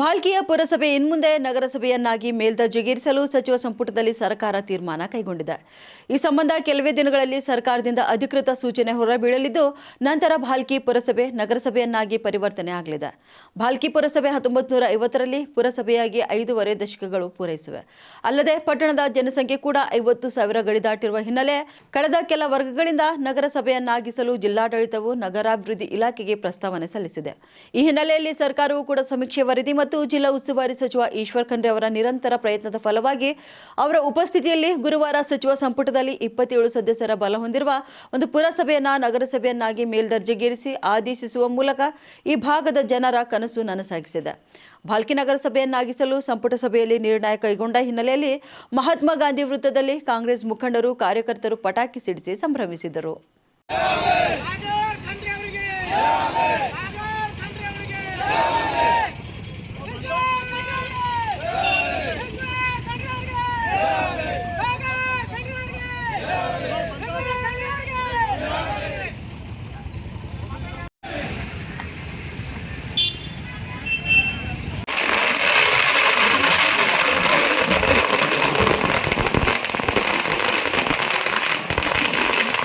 ಭಾಲ್ಕಿಯ ಪುರಸಭೆ ಇನ್ಮುಂದೆ ನಗರಸಭೆಯನ್ನಾಗಿ ಮೇಲ್ದರ್ಜೆಗೇರಿಸಲು ಸಚಿವ ಸಂಪುಟದಲ್ಲಿ ಸರ್ಕಾರ ತೀರ್ಮಾನ ಕೈಗೊಂಡಿದೆ. ಈ ಸಂಬಂಧ ಕೆಲವೇ ದಿನಗಳಲ್ಲಿ ಸರ್ಕಾರದಿಂದ ಅಧಿಕೃತ ಸೂಚನೆ ಹೊರಬೀಳಲಿದ್ದು, ನಂತರ ಭಾಲ್ಕಿ ಪುರಸಭೆ ನಗರಸಭೆಯನ್ನಾಗಿ ಪರಿವರ್ತನೆ ಆಗಲಿದೆ. ಭಾಲ್ಕಿ ಪುರಸಭೆ ಹತ್ತೊಂಬತ್ತು ನೂರ ಐವತ್ತರಲ್ಲಿ ಪುರಸಭೆಯಾಗಿ ಐದೂವರೆ ದಶಕಗಳು ಪೂರೈಸಿವೆ. ಅಲ್ಲದೆ ಪಟ್ಟಣದ ಜನಸಂಖ್ಯೆ ಕೂಡ ಐವತ್ತು ಸಾವಿರ ಗಡಿ ದಾಟಿರುವ ಹಿನ್ನೆಲೆ ಕಳೆದ ಕೆಲ ವರ್ಗಗಳಿಂದ ನಗರಸಭೆಯನ್ನಾಗಿಸಲು ಜಿಲ್ಲಾಡಳಿತವು ನಗರಾಭಿವೃದ್ಧಿ ಇಲಾಖೆಗೆ ಪ್ರಸ್ತಾವನೆ ಸಲ್ಲಿಸಿದೆ. ಈ ಹಿನ್ನೆಲೆಯಲ್ಲಿ ಸರ್ಕಾರವು ಕೂಡ ಸಮೀಕ್ಷೆ ವರದಿ ಮತ್ತು ಜಿಲ್ಲಾ ಉಸ್ತುವಾರಿ ಸಚಿವ ಈಶ್ವರ್ ಖಂಡ್ರೆ ಅವರ ನಿರಂತರ ಪ್ರಯತ್ನದ ಫಲವಾಗಿ ಅವರ ಉಪಸ್ಥಿತಿಯಲ್ಲಿ ಗುರುವಾರ ಸಚಿವ ಸಂಪುಟದಲ್ಲಿ ಇಪ್ಪತ್ತೇಳು ಸದಸ್ಯರ ಬಲ ಹೊಂದಿರುವ ಒಂದು ಪುರಸಭೆಯನ್ನ ನಗರಸಭೆಯನ್ನಾಗಿ ಮೇಲ್ದರ್ಜೆಗೇರಿಸಿ ಆದೇಶಿಸುವ ಮೂಲಕ ಈ ಭಾಗದ ಜನರ ಕನಸು ನನಸಾಗಿಸಿದೆ. ಭಾಲ್ಕಿ ನಗರಸಭೆಯನ್ನಾಗಿಸಲು ಸಂಪುಟ ಸಭೆಯಲ್ಲಿ ನಿರ್ಣಯ ಕೈಗೊಂಡ ಹಿನ್ನೆಲೆಯಲ್ಲಿ ಮಹಾತ್ಮ ಗಾಂಧಿ ವೃತ್ತದಲ್ಲಿ ಕಾಂಗ್ರೆಸ್ ಮುಖಂಡರು, ಕಾರ್ಯಕರ್ತರು ಪಟಾಕಿ ಸಿಡಿಸಿ ಸಂಭ್ರಮಿಸಿದರು.